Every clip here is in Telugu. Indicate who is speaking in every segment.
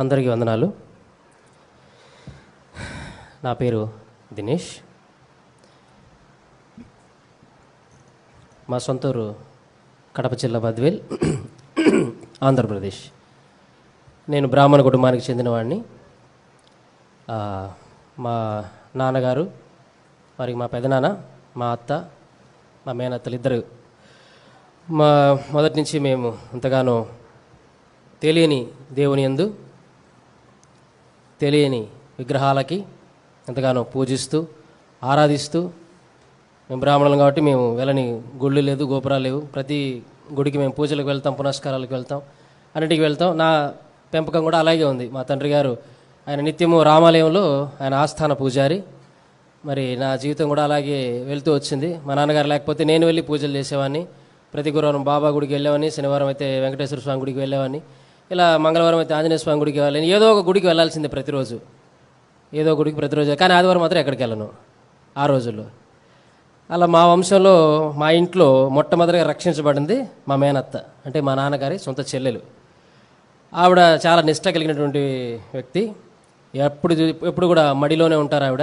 Speaker 1: అందరికీ వందనాలు. నా పేరు దినేష్. మా సొంత ఊరు కడప జిల్లా బద్వేల్ ఆంధ్రప్రదేశ్. నేను బ్రాహ్మణ కుటుంబానికి చెందినవాడిని. మా నాన్నగారు మరి మా పెదనాన్న మా అత్త మా మేనత్తలు ఇద్దరు. మా మొదటి నుంచి మేము ఎంతగానో తెలియని దేవుని యందు తెలియని విగ్రహాలకి ఎంతగానో పూజిస్తూ ఆరాధిస్తూ మేము బ్రాహ్మణులం కాబట్టి మేము వెళ్ళని గుళ్ళు లేదు గోపురాలు లేవు. ప్రతి గుడికి మేము పూజలకు వెళ్తాం పునస్కారాలకు వెళ్తాం అన్నిటికి వెళ్తాం. నా పెంపకం కూడా అలాగే ఉంది. మా తండ్రి గారు ఆయన నిత్యము రామాలయంలో ఆయన ఆస్థాన పూజారి. మరి నా జీవితం కూడా అలాగే వెళ్తూ వచ్చింది. మా నాన్నగారు లేకపోతే నేను వెళ్ళి పూజలు చేసేవాడిని. ప్రతి గురువారం బాబా గుడికి వెళ్ళేవాడిని శనివారం అయితే వెంకటేశ్వర స్వామి గుడికి వెళ్ళేవాడిని. ఇలా మంగళవారం అయితే ఆంజనేయ స్వామి గుడికి వెళ్ళాలి. ఏదో ఒక గుడికి వెళ్ళాల్సిందే ప్రతిరోజు. ఏదో ఒక గుడికి ప్రతిరోజు. కానీ ఆదివారం మాత్రం ఎక్కడికి వెళ్ళను. ఆ రోజుల్లో. అలా మా వంశంలో మా ఇంట్లో మొట్టమొదటిగా రక్షించబడింది మా మేనత్త అంటే మా నాన్నగారి సొంత చెల్లెలు. ఆవిడ చాలా నిష్ట కలిగినటువంటి వ్యక్తి. ఎప్పుడు ఎప్పుడు కూడా మడిలోనే ఉంటారు ఆవిడ.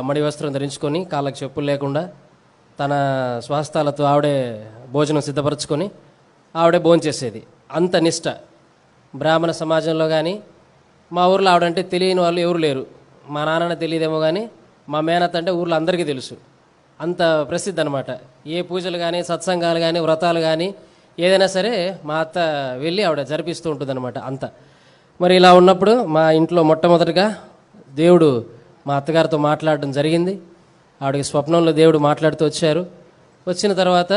Speaker 1: మడి వస్త్రం ధరించుకొని కాళ్ళకి చెప్పులు లేకుండా తన స్వాస్థాలతో ఆవిడే భోజనం సిద్ధపరచుకొని ఆవిడే భోజనం చేసేది అంత నిష్ట. బ్రాహ్మణ సమాజంలో కానీ మా ఊర్లో ఆవిడంటే తెలియని వాళ్ళు ఎవరు లేరు. మా నాన్న తెలియదేమో కానీ మా మేనత్ అంటే ఊర్లో అందరికీ తెలుసు. అంత ప్రసిద్ధి అనమాట ఏ పూజలు కానీ సత్సంగాలు కానీ వ్రతాలు కానీ ఏదైనా సరే మా అత్త వెళ్ళి ఆవిడ జరిపిస్తూ ఉంటుందన్నమాట అంత. మరి ఇలా ఉన్నప్పుడు మా ఇంట్లో మొట్టమొదటిగా దేవుడు మా అత్తగారితో మాట్లాడడం జరిగింది. ఆవిడకి స్వప్నంలో దేవుడు మాట్లాడుతూ వచ్చారు. వచ్చిన తర్వాత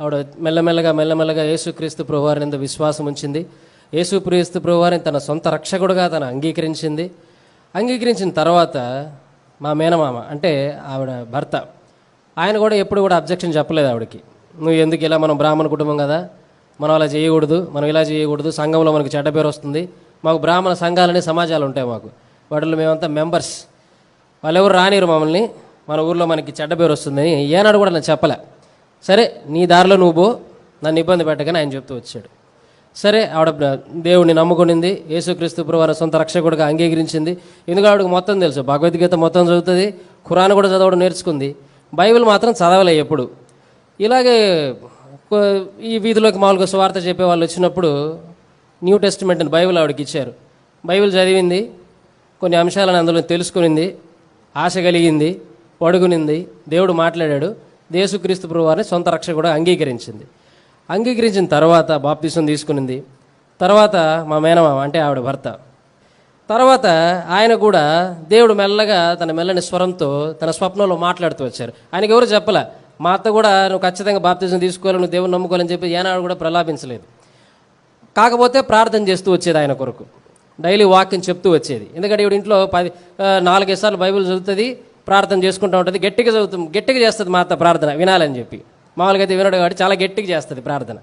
Speaker 1: ఆవిడ మెల్లమెల్లగా మెల్లమెల్లగా యేసుక్రీస్తు ప్రభువారి ఎందు విశ్వాసం ఉంచింది. యేసుప్రీస్తు ప్రభువారిని తన సొంత రక్షకుడుగా తను అంగీకరించింది. అంగీకరించిన తర్వాత మా మేనమామ అంటే ఆవిడ భర్త ఆయన కూడా ఎప్పుడు కూడా అబ్జెక్షన్ చెప్పలేదు ఆవిడకి. నువ్వు ఎందుకు ఇలా మనం బ్రాహ్మణ కుటుంబం కదా? మనం అలా చేయకూడదు మనం ఇలా చేయకూడదు సంఘంలో మనకి చెడ్డ పేరు వస్తుంది. మాకు బ్రాహ్మణ సంఘాలనే సమాజాలు ఉంటాయి మాకు. వాటిలో మేమంతా మెంబర్స్ వాళ్ళు ఎవరు రానిరు మమ్మల్ని. మన ఊర్లో మనకి చెడ్డ పేరు వస్తుందని ఏనాడు కూడా నేను చెప్పలే. సరే నీ దారిలో నువ్వు పో నన్ను ఇబ్బంది పెట్టకని ఆయన చెప్తూ వచ్చాడు. సరే ఆవిడ దేవుడిని నమ్ముకునింది యేసుక్రీస్తు ప్రభువారి సొంత రక్షకుడిగా అంగీకరించింది. ఎందుకు ఆవిడకి మొత్తం తెలుసు భగవద్గీత మొత్తం చదువుతుంది ఖురాన్ కూడా చదవడం నేర్చుకుంది. బైబిల్ మాత్రం చదవలే ఎప్పుడు. ఇలాగే ఈ వీధిలోకి మామూలుగా సువార్త చెప్పే వాళ్ళు వచ్చినప్పుడు న్యూ టెస్ట్మెంట్ అని బైబిల్ ఆవిడకి ఇచ్చారు. బైబిల్ చదివింది కొన్ని అంశాలను అందులో తెలుసుకునింది ఆశ కలిగింది పడుకునింది దేవుడు మాట్లాడాడు దేశుక్రీస్తు ప్రభువారిని సొంత కూడా అంగీకరించింది. అంగీకరించిన తర్వాత బాప్తీసం తీసుకునింది. తర్వాత మా మేనమామ అంటే ఆవిడ భర్త. తర్వాత ఆయన కూడా దేవుడు మెల్లగా తన మెల్లని స్వరంతో తన స్వప్నంలో మాట్లాడుతూ వచ్చారు. ఆయనకి ఎవరు చెప్పలే మా అత్త కూడా నువ్వు ఖచ్చితంగా బాప్తీసం తీసుకోవాలి నువ్వు దేవుని నమ్ముకోవాలని చెప్పి ఏనాడు కూడా ప్రలాపించలేదు. కాకపోతే ప్రార్థన చేస్తూ వచ్చేది ఆయన కొరకు. డైలీ వాక్యం చెప్తూ వచ్చేది. ఎందుకంటే ఈవిడ ఇంట్లో పది నాలుగైదు సార్లు బైబిల్ చదువుతుంది ప్రార్థన చేసుకుంటూ ఉంటుంది గట్టిగా చదువుతుంది గట్టిగా చేస్తుంది మా అత్త ప్రార్థన వినాలని చెప్పి. మామూలుగా అయితే వినడు కాబట్టి చాలా గట్టిగా చేస్తుంది ప్రార్థన.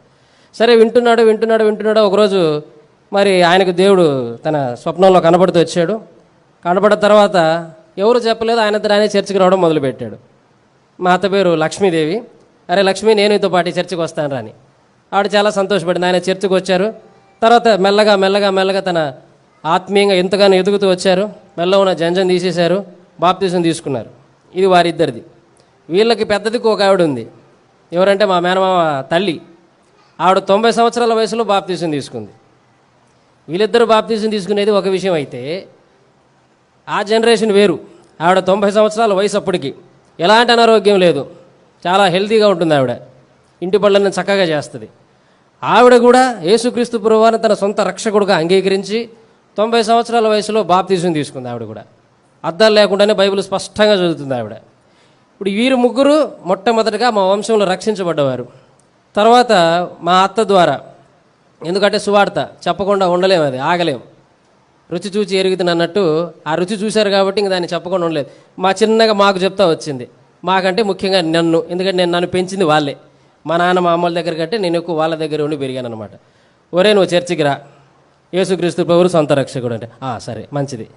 Speaker 1: సరే వింటున్నాడు వింటున్నాడు వింటున్నాడు. ఒకరోజు మరి ఆయనకు దేవుడు తన స్వప్నంలో కనబడుతూ వచ్చాడు. కనబడిన తర్వాత ఎవరు చెప్పలేదు ఆయన ఆయనే చర్చికి రావడం మొదలుపెట్టాడు. మా అత్త పేరు లక్ష్మీదేవి. అరే లక్ష్మి నేను ఇతో పాటు చర్చికి వస్తాను రాని. ఆవిడ చాలా సంతోషపడింది. ఆయన చర్చికి వచ్చారు. తర్వాత మెల్లగా మెల్లగా మెల్లగా తన ఆత్మీయంగా ఎంతగానో ఎదుగుతూ వచ్చారు. మెల్ల ఉన్న జంజం తీసేశారు. బాప్తీసం తీసుకున్నారు. ఇది వారిద్దరిది. వీళ్ళకి పెద్దదికి ఒక ఆవిడ ఉంది. ఎవరంటే మా మేనమామ తల్లి. ఆవిడ తొంభై సంవత్సరాల వయసులో బాప్తీసం తీసుకుంది. వీళ్ళిద్దరూ బాప్తీసం తీసుకునేది ఒక విషయం అయితే ఆ జనరేషన్ వేరు. ఆవిడ తొంభై సంవత్సరాల వయసు అప్పటికి. ఎలాంటి అనారోగ్యం లేదు. చాలా హెల్తీగా ఉంటుంది ఆవిడ. ఇంటి పళ్ళని చక్కగా చేస్తుంది. ఆవిడ కూడా యేసుక్రీస్తు పురవారిని తన సొంత రక్షకుడుగా అంగీకరించి తొంభై సంవత్సరాల వయసులో బాప్తీసం తీసుకుంది ఆవిడ కూడా. అద్దాలు లేకుండానే బైబిల్ స్పష్టంగా చదువుతుంది ఆవిడ. ఇప్పుడు వీరు ముగ్గురు మొట్టమొదటిగా మా వంశంలో రక్షించబడ్డవారు. తర్వాత మా అత్త ద్వారా ఎందుకంటే సువార్త చెప్పకుండా ఉండలేము అది ఆగలేము. రుచి చూచి ఎరుగుతుంది అన్నట్టు ఆ రుచి చూశారు కాబట్టి ఇంక దాన్ని చెప్పకుండా ఉండలేదు. మా చిన్నగా మాకు చెప్తా వచ్చింది మాకంటే ముఖ్యంగా నన్ను ఎందుకంటే నేను నన్ను పెంచింది వాళ్ళే. మా నాన్న మా అమ్మల దగ్గర కంటే నేను ఎక్కువ వాళ్ళ దగ్గర ఉండి పెరిగాను అనమాట ఒరే నువ్వు చర్చికి రా. యేసుక్రీస్తు ప్రభువు సొంత రక్షకుడు అంటే. సరే మంచిది.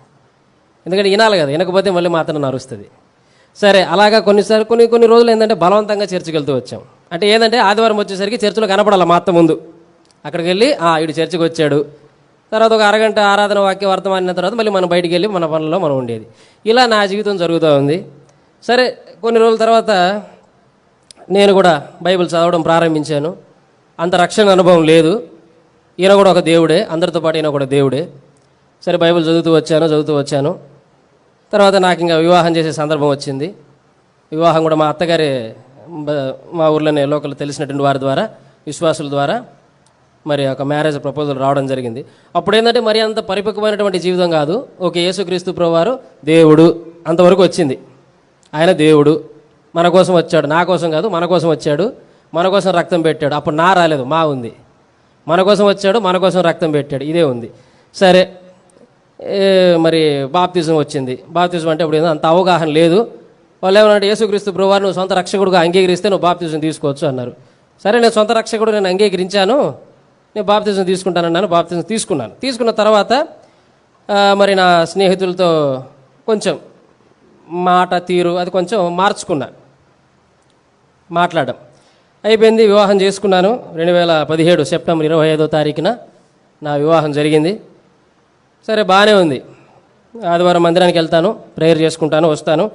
Speaker 1: ఎందుకంటే వినాలి కదా వినకపోతే మళ్ళీ మా అతను నరుస్తుంది. సరే అలాగా కొన్నిసార్లు కొన్ని కొన్ని రోజులు ఏంటంటే బలవంతంగా చర్చికి వెళ్తూ వచ్చాం. అంటే ఏంటంటే ఆదివారం వచ్చేసరికి చర్చిలో కనపడాలి మా అత్త ముందు. అక్కడికి వెళ్ళి "ఆ, ఈడు చర్చికి వచ్చాడు. తర్వాత ఒక అరగంట ఆరాధన వాక్య వర్తమానిన తర్వాత మళ్ళీ మనం బయటికి వెళ్ళి మన పనుల్లో మనం ఉండేది. ఇలా నా జీవితం జరుగుతూ ఉంది. సరే కొన్ని రోజుల తర్వాత నేను కూడా బైబిల్ చదవడం ప్రారంభించాను. అంత రక్షణ అనుభవం లేదు. ఈయన కూడా ఒక దేవుడే. అందరితో పాటు ఈయన కూడా దేవుడే. సరే బైబిల్ చదువుతూ వచ్చాను చదువుతూ వచ్చాను. తర్వాత నాకు ఇంకా వివాహం చేసే సందర్భం వచ్చింది. వివాహం కూడా మా అత్తగారి మా ఊర్లోనే లోకల్ తెలిసినటువంటి వారి ద్వారా విశ్వాసుల ద్వారా మరి ఒక మ్యారేజ్ ప్రపోజల్ రావడం జరిగింది. అప్పుడు ఏంటంటే మరి అంత పరిపక్వమైనటువంటి జీవితం కాదు. ఓకే యేసుక్రీస్తు ప్రభువారు దేవుడు అంతవరకు వచ్చింది. ఆయన దేవుడు. మన కోసం వచ్చాడు. నా కోసం కాదు మన కోసం వచ్చాడు. మన కోసం రక్తం పెట్టాడు. అప్పుడు నా రాలేదు మా ఉంది. మన కోసం వచ్చాడు మన కోసం రక్తం పెట్టాడు. ఇదే ఉంది. సరే మరి బాప్తిజం వచ్చింది. బాప్తిజం అంటే ఇప్పుడు అంత అవగాహన లేదు. వాళ్ళు ఏమన్నా యేసుక్రీస్తు ప్రభువారు నువ్వు సొంత రక్షకుడుగా అంగీకరిస్తే నువ్వు బాప్తిజం తీసుకోవచ్చు అన్నారు. సరే నేను సొంత రక్షకుడు నేను అంగీకరించాను. నేను బాప్తిజం తీసుకుంటానన్నాను బాప్తిజం తీసుకున్నాను. తీసుకున్న తర్వాత మరి నా స్నేహితులతో కొంచెం మాట తీరు అది కొంచెం మార్చుకున్నాను మాట్లాడడం. అయిపోయింది వివాహం చేసుకున్నాను. రెండు వేల పదిహేడు సెప్టెంబర్ ఇరవై ఐదో తారీఖున నా వివాహం జరిగింది. సరే బాగానే ఉంది. ఆదివారం మందిరానికి వెళ్తాను ప్రేయర్ చేసుకుంటాను వస్తాను.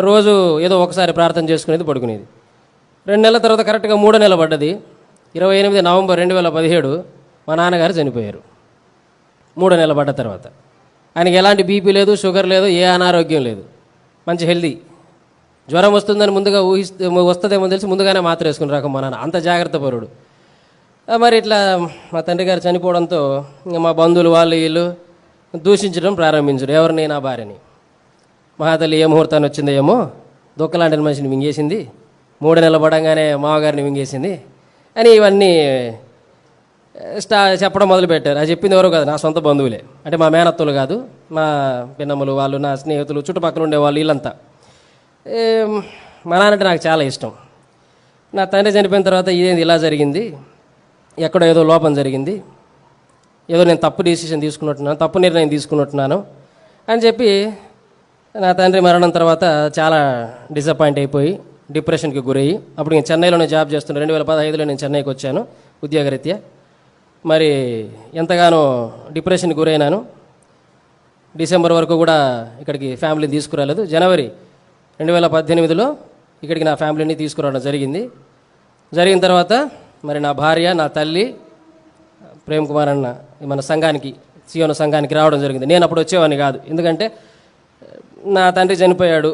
Speaker 1: రోజు ఏదో ఒకసారి ప్రార్థన చేసుకునేది పడుకునేది. రెండు నెలల తర్వాత కరెక్ట్గా మూడో నెల పడ్డది. ఇరవై ఎనిమిది నవంబర్ రెండు వేల పదిహేడు మా నాన్నగారు చనిపోయారు. మూడో నెల పడ్డ తర్వాత. ఆయనకి ఎలాంటి బీపీ లేదు షుగర్ లేదు ఏ అనారోగ్యం లేదు. మంచి హెల్దీ జ్వరం వస్తుందని ముందుగా ఊహిస్తే వస్తుందేమో తెలిసి ముందుగానే మాత్ర వేసుకుని రాక మా నాన్న. అంత జాగ్రత్త పరుడు. మరి ఇట్లా మా తండ్రి గారు చనిపోవడంతో మా బంధువులు వాళ్ళు వీళ్ళు దూషించడం ప్రారంభించరు. ఎవరిని నా భార్యని. మహాతల్లి ఏ ముహూర్తాన్ని వచ్చిందో ఏమో దుఃఖలాంటి మనిషిని మింగేసింది. మూడు నెలలు పడంగానే మామగారిని మింగేసింది. అని ఇవన్నీ స్టా చెప్పడం మొదలుపెట్టారు. అది చెప్పింది ఎవరో కాదు నా సొంత బంధువులే. అంటే మా మేనత్తులు కాదు మా పిన్నమ్మలు వాళ్ళు నా స్నేహితులు చుట్టుపక్కల ఉండే వాళ్ళు వీళ్ళంతా. మా నాన్న అంటే నాకు చాలా ఇష్టం. నా తండ్రి చనిపోయిన తర్వాత ఇదేంది ఇలా జరిగింది. ఎక్కడో ఏదో లోపం జరిగింది. ఏదో నేను తప్పు డిసిషన్ తీసుకున్నట్టున్నాను తప్పు నిర్ణయం తీసుకున్నట్టున్నాను అని చెప్పి నా తండ్రి మరణం తర్వాత చాలా డిసప్పాయింట్ అయిపోయి డిప్రెషన్కి గురయ్యి. అప్పుడు నేను చెన్నైలోనే జాబ్ చేస్తున్నాను రెండు వేల పదహైదులో నేను చెన్నైకి వచ్చాను ఉద్యోగరీత్యా. మరి ఎంతగానో డిప్రెషన్కి గురైనాను. డిసెంబర్ వరకు కూడా ఇక్కడికి ఫ్యామిలీని తీసుకురాలేదు. జనవరి రెండు వేల పద్దెనిమిదిలో ఇక్కడికి నా ఫ్యామిలీని తీసుకురావడం జరిగింది. జరిగిన తర్వాత మరి నా భార్య నా తల్లి ప్రేమ్ కుమార్ అన్న మన సంఘానికి సియోన సంఘానికి రావడం జరిగింది. నేను అప్పుడు వచ్చేవాడిని కాదు. ఎందుకంటే నా తండ్రి చనిపోయాడు.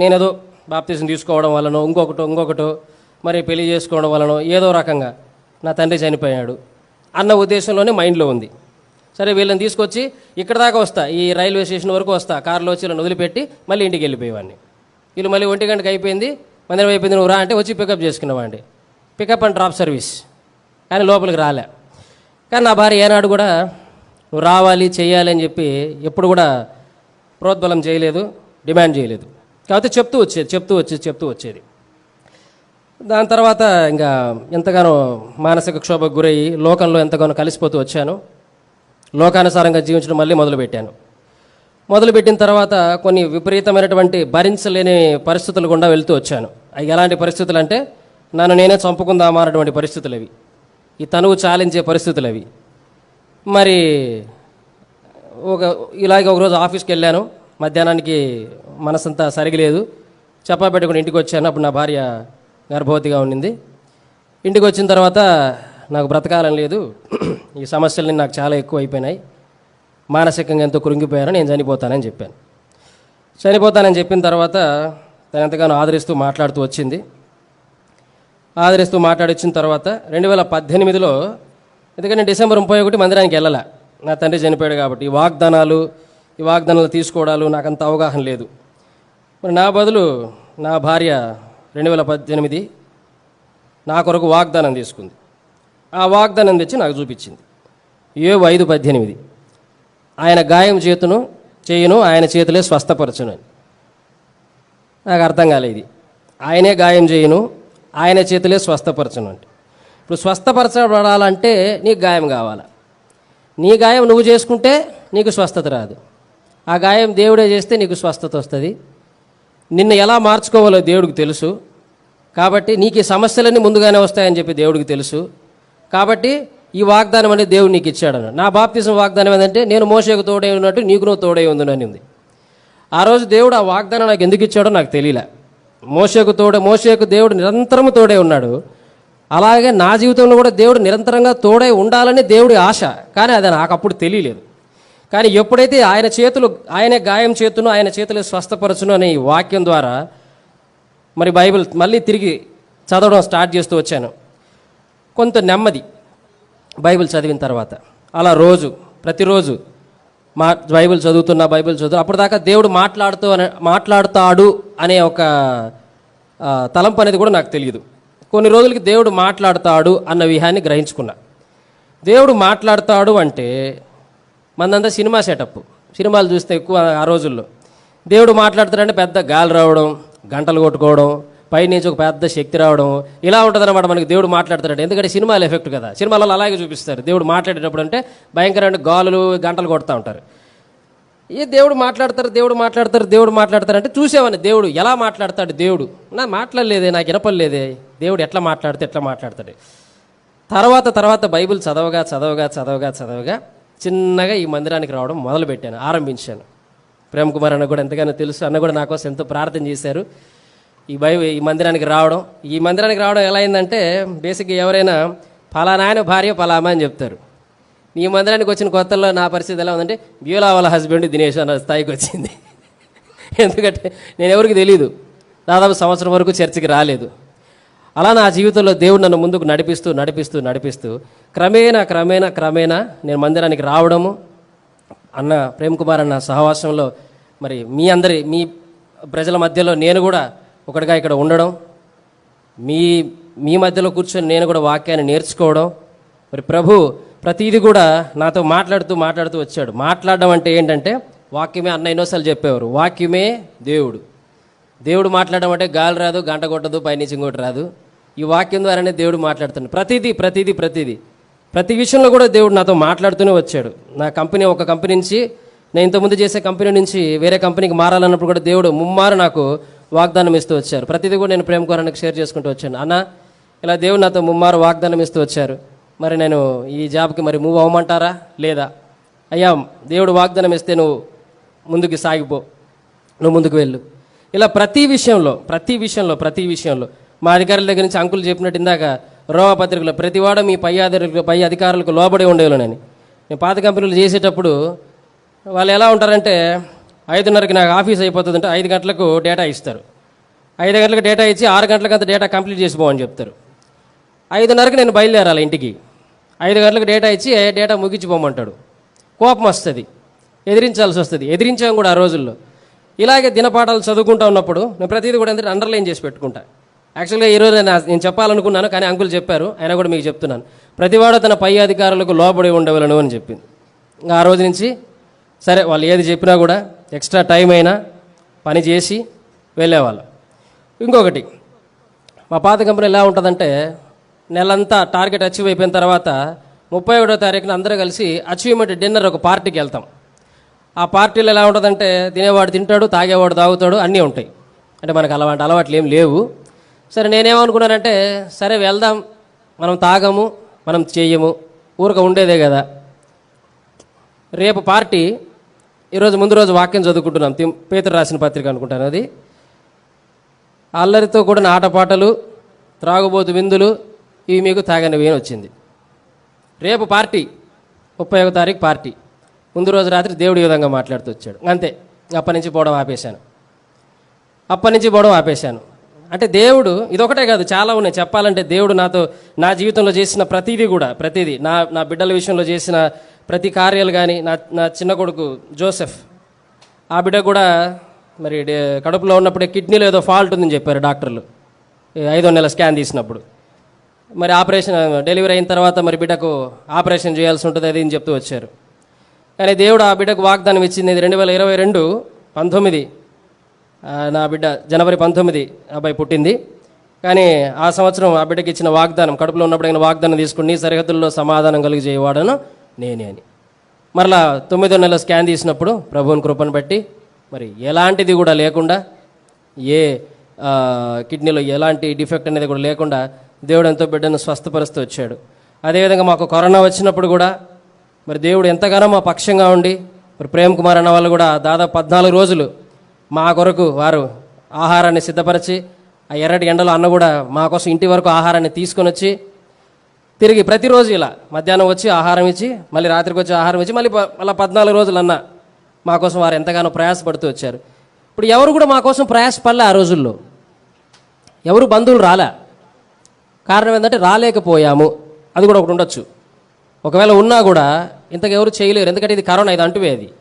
Speaker 1: నేనేదో బాప్తీసం తీసుకోవడం వలనో ఇంకొకటో ఇంకొకటో మరి పెళ్ళి చేసుకోవడం వలనో ఏదో రకంగా నా తండ్రి చనిపోయాడు అన్న ఉద్దేశంలోనే మైండ్లో ఉంది. సరే వీళ్ళని తీసుకొచ్చి ఇక్కడ దాకా వస్తా ఈ రైల్వే స్టేషన్ వరకు వస్తా కారులో వచ్చి వదిలిపెట్టి మళ్ళీ ఇంటికి వెళ్ళిపోయేవాడిని. వీళ్ళు మళ్ళీ ఒంటి గంటకి అయిపోయింది మందిరం అయిపోయింది నువ్వు రా అంటే వచ్చి పికప్ చేసుకునేవాడిని. పికప్ అండ్ డ్రాప్ సర్వీస్ కానీ లోపలికి రాలే. కానీ నా భార్య ఏనాడు కూడా నువ్వు రావాలి చేయాలి అని చెప్పి ఎప్పుడు కూడా ప్రోద్బలం చేయలేదు డిమాండ్ చేయలేదు. కాకపోతే చెప్తూ వచ్చేది చెప్తూ వచ్చేది చెప్తూ వచ్చేది. దాని తర్వాత ఇంకా ఎంతగానో మానసిక క్షోభకు గురయ్యి లోకంలో ఎంతగానో కలిసిపోతూ వచ్చాను. లోకానుసారంగా జీవించడం మళ్ళీ మొదలుపెట్టాను. మొదలుపెట్టిన తర్వాత కొన్ని విపరీతమైనటువంటి భరించలేని పరిస్థితులు గుండా వెళ్తూ వచ్చాను. అవి ఎలాంటి పరిస్థితులు అంటే నన్ను నేనే చంపుకుందామా అన్నటువంటి పరిస్థితులు అవి ఈ తనువు చాలించే పరిస్థితులు అవి మరి ఒక ఇలాగే ఒకరోజు ఆఫీస్కి వెళ్ళాను. మధ్యాహ్నానికి మనసంతా సరిగలేదు. చెప్పా పెట్టుకుని ఇంటికి వచ్చాను. అప్పుడు నా భార్య గర్భవతిగా ఉండింది ఇంటికి వచ్చిన తర్వాత నాకు బ్రతకాలని లేదు. ఈ సమస్యలన్నీ నాకు చాలా ఎక్కువ అయిపోయినాయి. మానసికంగా ఎంతో కృంగిపోయాను. నేను చనిపోతానని చెప్పాను. చనిపోతానని చెప్పిన తర్వాత తను ఎంతగానో ఆదరిస్తూ మాట్లాడుతూ వచ్చింది. ఆదరిస్తూ మాట్లాడొచ్చిన తర్వాత రెండు వేల పద్దెనిమిదిలో ఎందుకంటే డిసెంబర్ ముప్పై ఒకటి మందిరానికి వెళ్ళాల. నా తండ్రి చనిపోయాడు కాబట్టి ఈ వాగ్దానాలు ఈ వాగ్దానాలు తీసుకోవడాలు నాకు అంత అవగాహన లేదు. మరి నా బదులు నా భార్య రెండు వేల పద్దెనిమిది నా కొరకు వాగ్దానం తీసుకుంది. ఆ వాగ్దానం తెచ్చి నాకు చూపించింది. ఏ ఐదు పద్దెనిమిది. ఆయన గాయం చేతును చేయను ఆయన చేతులే స్వస్థపరచును అని. నాకు అర్థం కాలేదు. ఆయనే గాయం చేయును ఆయన చేతులే స్వస్థపరచను అంటే ఇప్పుడు స్వస్థపరచబడాలంటే నీకు గాయం కావాలి? నీ గాయం నువ్వు చేసుకుంటే నీకు స్వస్థత రాదు. ఆ గాయం దేవుడే చేస్తే నీకు స్వస్థత వస్తుంది. నిన్ను ఎలా మార్చుకోవాలో దేవుడికి తెలుసు. కాబట్టి నీకు ఈ సమస్యలన్నీ ముందుగానే వస్తాయని చెప్పి దేవుడికి తెలుసు. కాబట్టి ఈ వాగ్దానం అనేది దేవుడు నీకు ఇచ్చాడను. నా బాప్తిజం వాగ్దానం ఏంటంటే నేను మోసకు తోడై ఉన్నట్టు నీకు నువ్వు తోడై ఉందని ఉంది. ఆ రోజు దేవుడు ఆ వాగ్దానం నాకు ఎందుకు ఇచ్చాడో నాకు తెలియలే. మోసకు తోడే మోసకు దేవుడు నిరంతరము తోడే ఉన్నాడు. అలాగే నా జీవితంలో కూడా దేవుడు నిరంతరంగా తోడై ఉండాలని దేవుడి ఆశ. కానీ అది నాకు అప్పుడు తెలియలేదు. కానీ ఎప్పుడైతే ఆయన చేతులు ఆయనే గాయం చేతును ఆయన చేతులు స్వస్థపరచును అనే ఈ వాక్యం ద్వారా మరి బైబిల్ మళ్ళీ తిరిగి చదవడం స్టార్ట్ చేస్తూ వచ్చాను. కొంత నెమ్మది బైబిల్ చదివిన తర్వాత. అలా రోజు ప్రతిరోజు మా బైబిల్ చదువుతున్నా బైబిల్ చదువు అప్పటిదాకా దేవుడు మాట్లాడుతూ అనే మాట్లాడుతాడు అనే ఒక తలంపు అనేది కూడా నాకు తెలియదు కొన్ని రోజులకి దేవుడు మాట్లాడతాడు అన్న విహాన్ని గ్రహించుకున్నా. దేవుడు మాట్లాడతాడు అంటే మందంతా సినిమా సెటప్. సినిమాలు చూస్తే ఎక్కువ ఆ రోజుల్లో. దేవుడు మాట్లాడతాడంటే పెద్ద గాలి రావడం గంటలు కొట్టుకోవడం పైనుంచి ఒక పెద్ద శక్తి రావడం ఇలా ఉంటుందన్నమాట మనకి దేవుడు మాట్లాడతాడు ఎందుకంటే సినిమాలు ఎఫెక్ట్ కదా. సినిమాలలో అలాగే చూపిస్తారు. దేవుడు మాట్లాడేటప్పుడు అంటే భయంకరమైన గాలులు గంటలు కొడతా ఉంటారు. ఏ దేవుడు మాట్లాడతారు దేవుడు మాట్లాడతారు దేవుడు మాట్లాడతారు అంటే చూసేవాడిని. దేవుడు ఎలా మాట్లాడతాడు? దేవుడు. నా మాట్లాడలేదే నాకు వినపడలేదే. దేవుడు ఎట్లా మాట్లాడితే ఎట్లా మాట్లాడతాడు. తర్వాత తర్వాత బైబిల్ చదవగా చదవగా చదవగా చదవగా చిన్నగా ఈ మందిరానికి రావడం మొదలుపెట్టాను ఆరంభించాను. ప్రేమ్ కుమార్ అన్న కూడా ఎంతగానో తెలుసు. అన్న కూడా నా కోసం ఎంతో ప్రార్థన చేశారు. ఈ బైబిల్ ఈ మందిరానికి రావడం. ఈ మందిరానికి రావడం ఎలా అయిందంటే బేసిక్గా ఎవరైనా ఫలానా ఆయన భార్య ఫలామా అని చెప్తారు. ఈ మందిరానికి వచ్చిన కొత్తలో నా పరిస్థితి ఎలా ఉందంటే బ్యూలా వాళ్ళ హస్బెండ్ దినేష్ అన్న స్థాయికి వచ్చింది. ఎందుకంటే నేను ఎవరికి తెలియదు దాదాపు సంవత్సరం వరకు చర్చికి రాలేదు. అలా నా జీవితంలో దేవుడు నన్ను ముందుకు నడిపిస్తూ నడిపిస్తూ నడిపిస్తూ క్రమేణా క్రమేణా క్రమేణా నేను మందిరానికి రావడము అన్న ప్రేమ్ కుమార్ అన్న సహవాసంలో మరి మీ అందరి మీ ప్రజల మధ్యలో నేను కూడా ఒకటిగా ఇక్కడ ఉండడం మీ మీ మధ్యలో కూర్చొని నేను కూడా వాక్యాన్ని నేర్చుకోవడం. మరి ప్రభు ప్రతిదీ కూడా నాతో మాట్లాడుతూ మాట్లాడుతూ వచ్చాడు. మాట్లాడడం అంటే ఏంటంటే వాక్యమే అన్న ఎన్నోసార్లు చెప్పేవారు. వాక్యమే దేవుడు. దేవుడు మాట్లాడడం అంటే గాలి రాదు గంట కొట్టదు పైనుంచి ఇంకోటి రాదు. ఈ వాక్యం ద్వారానే దేవుడు మాట్లాడుతున్నాడు. ప్రతిదీ ప్రతిదీ ప్రతిదీ. ప్రతి విషయంలో కూడా దేవుడు నాతో మాట్లాడుతూనే వచ్చాడు. నా కంపెనీ ఒక కంపెనీ నుంచి నేను ఇంతకుముందు చేసే కంపెనీ నుంచి వేరే కంపెనీకి మారాలన్నప్పుడు కూడా దేవుడు ముమ్మారు నాకు వాగ్దానం ఇస్తూ వచ్చారు. ప్రతిదీ కూడా నేను ప్రేమ కోరానికి షేర్ చేసుకుంటూ వచ్చాను. అన్న ఇలా దేవుడు నాతో ముమ్మారు వాగ్దానం ఇస్తూ వచ్చారు. మరి నేను ఈ జాబ్కి మరి మూవ్ అవ్వమంటారా? లేదా? అయ్యా దేవుడు వాగ్దానం ఇస్తే నువ్వు ముందుకు సాగిపో. నువ్వు ముందుకు వెళ్ళు. ఇలా ప్రతి విషయంలో ప్రతి విషయంలో ప్రతి విషయంలో మా అధికారుల దగ్గర నుంచి అంకులు చెప్పినట్టు ఇందాక రోమపత్రికలో ప్రతివాడ మీ పై అధికారులకు పై అధికారులకు లోబడి ఉండేవాళ్ళని. నేను పాత కంపెనీలు చేసేటప్పుడు వాళ్ళు ఎలా ఉంటారంటే ఐదున్నరకి నాకు ఆఫీస్ అయిపోతుందంటే ఐదు గంటలకు డేటా ఇస్తారు. ఐదు గంటలకు డేటా ఇచ్చి ఆరు గంటలకు అంత డేటా కంప్లీట్ చేసిపోమని చెప్తారు. ఐదున్నరకు నేను బయలుదేరాలి ఇంటికి. ఐదు గంటలకు డేటా ఇచ్చి డేటా ముగించిపోమంటాడు. కోపం వస్తుంది. ఎదిరించాల్సి వస్తుంది. ఎదిరించాం కూడా ఆ రోజుల్లో. ఇలాగే దినపాఠాలు చదువుకుంటా ఉన్నప్పుడు నేను ప్రతిదీ కూడా ఏంటంటే అండర్లైన్ చేసి పెట్టుకుంటా. యాక్చువల్గా ఈరోజు నేను నేను చెప్పాలనుకున్నాను కానీ అంకుల్ చెప్పారు. ఆయన కూడా మీకు చెప్తున్నాను. ప్రతివాడు తన పై అధికారులకు లోబడి ఉండవలను అని చెప్పింది. ఇంకా ఆ రోజు నుంచి సరే వాళ్ళు ఏది చెప్పినా కూడా ఎక్స్ట్రా టైం అయినా పని చేసి వెళ్ళేవాళ్ళం. ఇంకొకటి మా పాత కంపెనీ ఎలా ఉంటుందంటే నెలంతా టార్గెట్ అచీవ్ అయిపోయిన తర్వాత ముప్పై ఒకటో తారీఖున అందరూ కలిసి అచీవ్మెంట్ డిన్నర్ ఒక పార్టీకి వెళ్తాం. ఆ పార్టీలో ఎలా ఉంటుందంటే తినేవాడు తింటాడు తాగేవాడు తాగుతాడు అన్నీ ఉంటాయి. అంటే మనకు అలవాటు అలవాట్లు ఏం లేవు. సరే నేనేమనుకున్నానంటే సరే వెళ్దాం. మనం తాగము మనం చెయ్యము ఊరక ఉండేదే కదా. రేపు పార్టీ ఈరోజు ముందు రోజు వాక్యం చదువుకుంటున్నాం. తిమ్- పేతురు రాసిన పత్రిక అనుకుంటాను అది. అల్లరితో కూడిన ఆటపాటలు త్రాగుబోతు విందులు ఇవి మీకు తాగనివి అని వచ్చింది. రేపు పార్టీ ముప్పై ఒక తారీఖు పార్టీ. ముందు రోజు రాత్రి దేవుడి విధంగా మాట్లాడుతూ వచ్చాడు. అంతే. అప్పటి నుంచి పోవడం ఆపేశాను. అప్పటి నుంచి పోవడం ఆపేశాను. అంటే దేవుడు ఇదొకటే కాదు చాలా ఉన్నాయి. చెప్పాలంటే దేవుడు నాతో నా జీవితంలో చేసిన ప్రతిదీ కూడా ప్రతిదీ. నా నా బిడ్డల విషయంలో చేసిన ప్రతి కార్యాలు కానీ నా నా చిన్న కొడుకు జోసెఫ్ ఆ బిడ్డ కూడా మరి కడుపులో ఉన్నప్పుడే కిడ్నీలో ఏదో ఫాల్ట్ ఉందని చెప్పారు డాక్టర్లు. ఐదో నెల స్కాన్ తీసినప్పుడు. మరి ఆపరేషన్ డెలివరీ అయిన తర్వాత మరి బిడ్డకు ఆపరేషన్ చేయాల్సి ఉంటుంది అది అని చెప్తూ వచ్చారు. కానీ దేవుడు ఆ బిడ్డకు వాగ్దానం ఇచ్చింది రెండు వేల ఇరవై రెండు పంతొమ్మిది నా బిడ్డ జనవరి పంతొమ్మిది అబ్బాయి పుట్టింది. కానీ ఆ సంవత్సరం ఆ బిడ్డకి ఇచ్చిన వాగ్దానం కడుపులో ఉన్నప్పుడు ఆయన వాగ్దానం తీసుకుని సరిహద్దుల్లో సమాధానం కలిగజేయవాడను నేనే అని. మరలా తొమ్మిదో నెల స్కాన్ తీసినప్పుడు ప్రభువుని కృపను బట్టి మరి ఎలాంటిది కూడా లేకుండా ఏ కిడ్నీలో ఎలాంటి డిఫెక్ట్ అనేది కూడా లేకుండా దేవుడు ఎంతో బిడ్డను స్వస్థపరుస్తూ వచ్చాడు. అదేవిధంగా మాకు కరోనా వచ్చినప్పుడు కూడా మరి దేవుడు ఎంతగానో మా పక్షంగా ఉండి మరి ప్రేమ్ కుమార్ అన్న వాళ్ళు కూడా దాదాపు పద్నాలుగు రోజులు మా కొరకు వారు ఆహారాన్ని సిద్ధపరిచి ఆ ఎర్రటి ఎండలో అన్న కూడా మా కోసం ఇంటి వరకు ఆహారాన్ని తీసుకొని వచ్చి తిరిగి ప్రతిరోజు ఇలా మధ్యాహ్నం వచ్చి ఆహారం ఇచ్చి మళ్ళీ రాత్రికి వచ్చి ఆహారం ఇచ్చి మళ్ళీ మళ్ళీ పద్నాలుగు రోజులు అన్న మా కోసం వారు ఎంతగానో ప్రయాసపడుతూ వచ్చారు. ఇప్పుడు ఎవరు కూడా మా కోసం ప్రయాసపడలే ఆ రోజుల్లో. ఎవరు బంధువులు రాలే. కారణం ఏంటంటే రాలేకపోయాము. అది కూడా ఒకటి ఉండొచ్చు. ఒకవేళ ఉన్నా కూడా ఇంతకు ఎవరు చేయలేరు. ఎందుకంటే ఇది కరోనా ఇది అంటువేది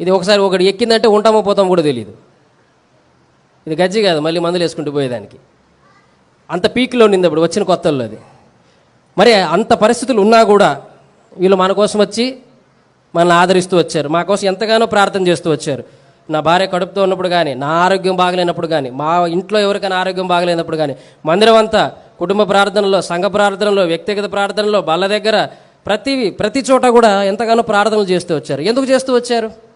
Speaker 1: ఇది ఒకసారి ఒకటి ఎక్కిందంటే ఉంటామో పోతామో కూడా తెలియదు ఇది గజ్జి కాదు మళ్ళీ మందులు వేసుకుంటూ పోయేదానికి. అంత పీక్లో ఉండింది అప్పుడు వచ్చిన కొత్తల్లో అది. మరి అంత పరిస్థితులు ఉన్నా కూడా వీళ్ళు మన కోసం వచ్చి మనల్ని ఆదరిస్తూ వచ్చారు. మా కోసం ఎంతగానో ప్రార్థన చేస్తూ వచ్చారు. నా భార్య కడుపుతో ఉన్నప్పుడు కానీ నా ఆరోగ్యం బాగలేనప్పుడు కానీ మా ఇంట్లో ఎవరికైనా ఆరోగ్యం బాగలేనప్పుడు కానీ మందిరం అంతా కుటుంబ ప్రార్థనలో సంఘ ప్రార్థనలో వ్యక్తిగత ప్రార్థనలో బల్ల దగ్గర ప్రతి ప్రతి చోట కూడా ఎంతగానో ప్రార్థనలు చేస్తూ వచ్చారు. ఎందుకు చేస్తూ వచ్చారు?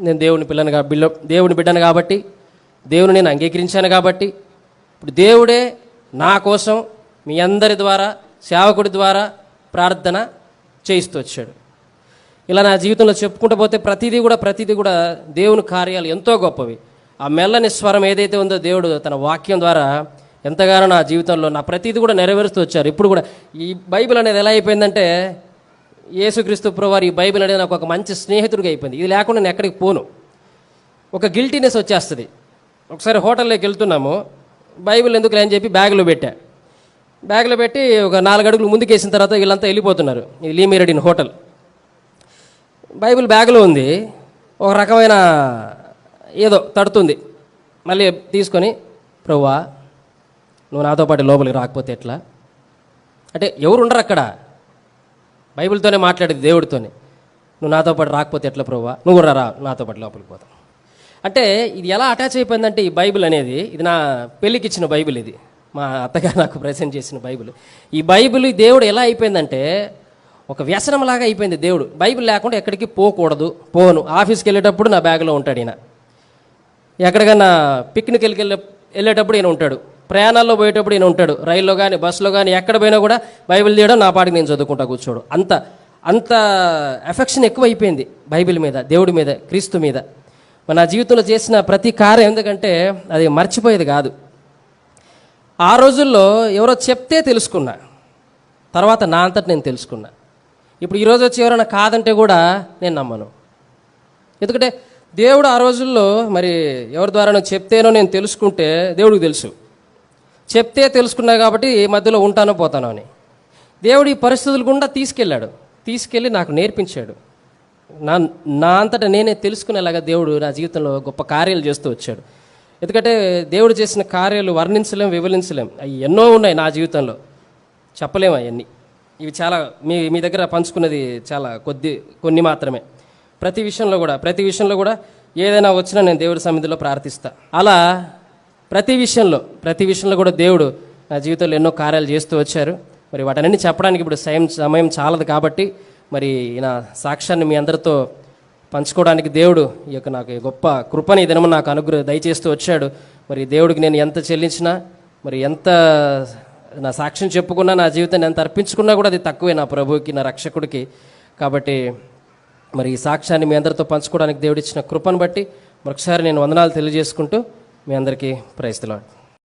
Speaker 1: నేను దేవుని పిల్లని బిల్ల దేవుని బిడ్డను కాబట్టి దేవుని నేను అంగీకరించాను కాబట్టి ఇప్పుడు దేవుడే నా కోసం మీ అందరి ద్వారా సేవకుడి ద్వారా ప్రార్థన చేయిస్తూ వచ్చాడు. ఇలా నా జీవితంలో చెప్పుకుంటూ పోతే ప్రతిదీ కూడా ప్రతిదీ కూడా దేవుని కార్యాలు ఎంతో గొప్పవి. ఆ మెల్లని స్వరం ఏదైతే ఉందో దేవుడు తన వాక్యం ద్వారా ఎంతగానో నా జీవితంలో నా ప్రతిదీ కూడా నెరవేరుస్తూ వచ్చారు. ఇప్పుడు కూడా ఈ బైబిల్ అనేది ఎలా అయిపోయిందంటే యేసుక్రీస్తు ప్రభువారు ఈ బైబిల్ అనేది నాకు ఒక మంచి స్నేహితుడిగా అయిపోయింది. ఇది లేకుండా నేను ఎక్కడికి పోను. ఒక గిల్టీనెస్ వచ్చేస్తుంది. ఒకసారి హోటల్లోకి వెళ్తున్నాము. బైబిల్ ఎందుకు అని చెప్పి బ్యాగ్లో పెట్టా. బ్యాగ్లో పెట్టి ఒక నాలుగు అడుగులు ముందుకేసిన తర్వాత వీళ్ళంతా వెళ్ళిపోతున్నారు. ఇది లీమిరెడిన్ హోటల్. బైబిల్ బ్యాగ్లో ఉంది. ఒక రకమైన ఏదో తడుతుంది. మళ్ళీ తీసుకొని ప్రవ్వా నువ్వు నాతో పాటు లోపలికి రాకపోతే ఎట్లా? అంటే ఎవరు ఉండరు అక్కడ బైబిల్తోనే మాట్లాడేది దేవుడితోనే. నువ్వు నాతో పాటు రాకపోతే ఎట్లా ప్రభువా? నువ్వు కూడా రా నాతో పాటు లోపలికి పోతాం అంటే ఇది ఎలా అటాచ్ అయిపోయిందంటే ఈ బైబిల్ అనేది ఇది నా పెళ్ళికి ఇచ్చిన బైబిల్ ఇది. మా అత్తగారు నాకు ప్రజెంట్ చేసిన బైబిల్. ఈ బైబిల్ దేవుడు ఎలా అయిపోయిందంటే ఒక వ్యసనంలాగా అయిపోయింది దేవుడు. బైబిల్ లేకుండా ఎక్కడికి పోకూడదు పోను. ఆఫీస్కి వెళ్ళేటప్పుడు నా బ్యాగ్లో ఉంటాడు ఈయన. ఎక్కడికన్నా పిక్నిక్ వెళ్ళి వెళ్ళేటప్పుడు ఈయన ఉంటాడు. ప్రయాణాల్లో పోయేటప్పుడు ఈయన ఉంటాడు. రైల్లో కానీ బస్సులో కానీ ఎక్కడ పోయినా కూడా బైబిల్ తీయడం నా పాటికి నేను చదువుకుంటా కూర్చోడు. అంత అంత ఎఫెక్షన్ ఎక్కువైపోయింది బైబిల్ మీద దేవుడి మీద క్రీస్తు మీద. నా జీవితంలో చేసిన ప్రతి కార్యం ఎందుకంటే అది మర్చిపోయేది కాదు. ఆ రోజుల్లో ఎవరో చెప్తే తెలుసుకున్నా. తర్వాత నా అంతటి నేను తెలుసుకున్నా. ఇప్పుడు ఈరోజు వచ్చి ఎవరైనా కాదంటే కూడా నేను నమ్మను. ఎందుకంటే దేవుడు ఆ రోజుల్లో మరి ఎవరి ద్వారా చెప్తేనో నేను తెలుసుకుంటే దేవుడికి తెలుసు. చెప్తే తెలుసుకున్నా కాబట్టి ఈ మధ్యలో ఉంటానో పోతానో అని. దేవుడు ఈ పరిస్థితులు గుండా తీసుకెళ్ళాడు. తీసుకెళ్ళి నాకు నేర్పించాడు. నా నా అంతటా నేనే తెలుసుకునేలాగా దేవుడు నా జీవితంలో గొప్ప కార్యాలు చేస్తూ వచ్చాడు. ఎందుకంటే దేవుడు చేసిన కార్యాలు వర్ణించలేం వివరించలేం. అవి ఎన్నో ఉన్నాయి నా జీవితంలో. చెప్పలేము అవన్నీ. ఇవి చాలా మీ మీ దగ్గర పంచుకున్నది చాలా కొద్ది కొన్ని మాత్రమే. ప్రతి విషయంలో కూడా ప్రతి విషయంలో కూడా ఏదైనా వచ్చినా నేను దేవుడి సన్నిధిలో ప్రార్థిస్తా. అలా ప్రతి విషయంలో ప్రతి విషయంలో కూడా దేవుడు నా జీవితంలో ఎన్నో కార్యాలు చేస్తూ వచ్చారు. మరి వాటన్నీ చెప్పడానికి ఇప్పుడు సమయం సమయం చాలదు కాబట్టి మరి నా సాక్ష్యాన్ని మీ అందరితో పంచుకోవడానికి దేవుడు ఈ యొక్క నాకు గొప్ప కృపని ఈ దినము నాకు అనుగ్రహ దయచేస్తూ వచ్చాడు. మరి దేవుడికి నేను ఎంత చెల్లించినా మరి ఎంత నా సాక్ష్యం చెప్పుకున్నా నా జీవితాన్ని ఎంత అర్పించుకున్నా కూడా అది తక్కువే నా ప్రభువుకి నా రక్షకుడికి. కాబట్టి మరి ఈ సాక్ష్యాన్ని మీ అందరితో పంచుకోవడానికి దేవుడిచ్చిన కృపను బట్టి మరొకసారి నేను వందనాలు తెలియజేసుకుంటూ మీ అందరికీ ప్రయత్నాలు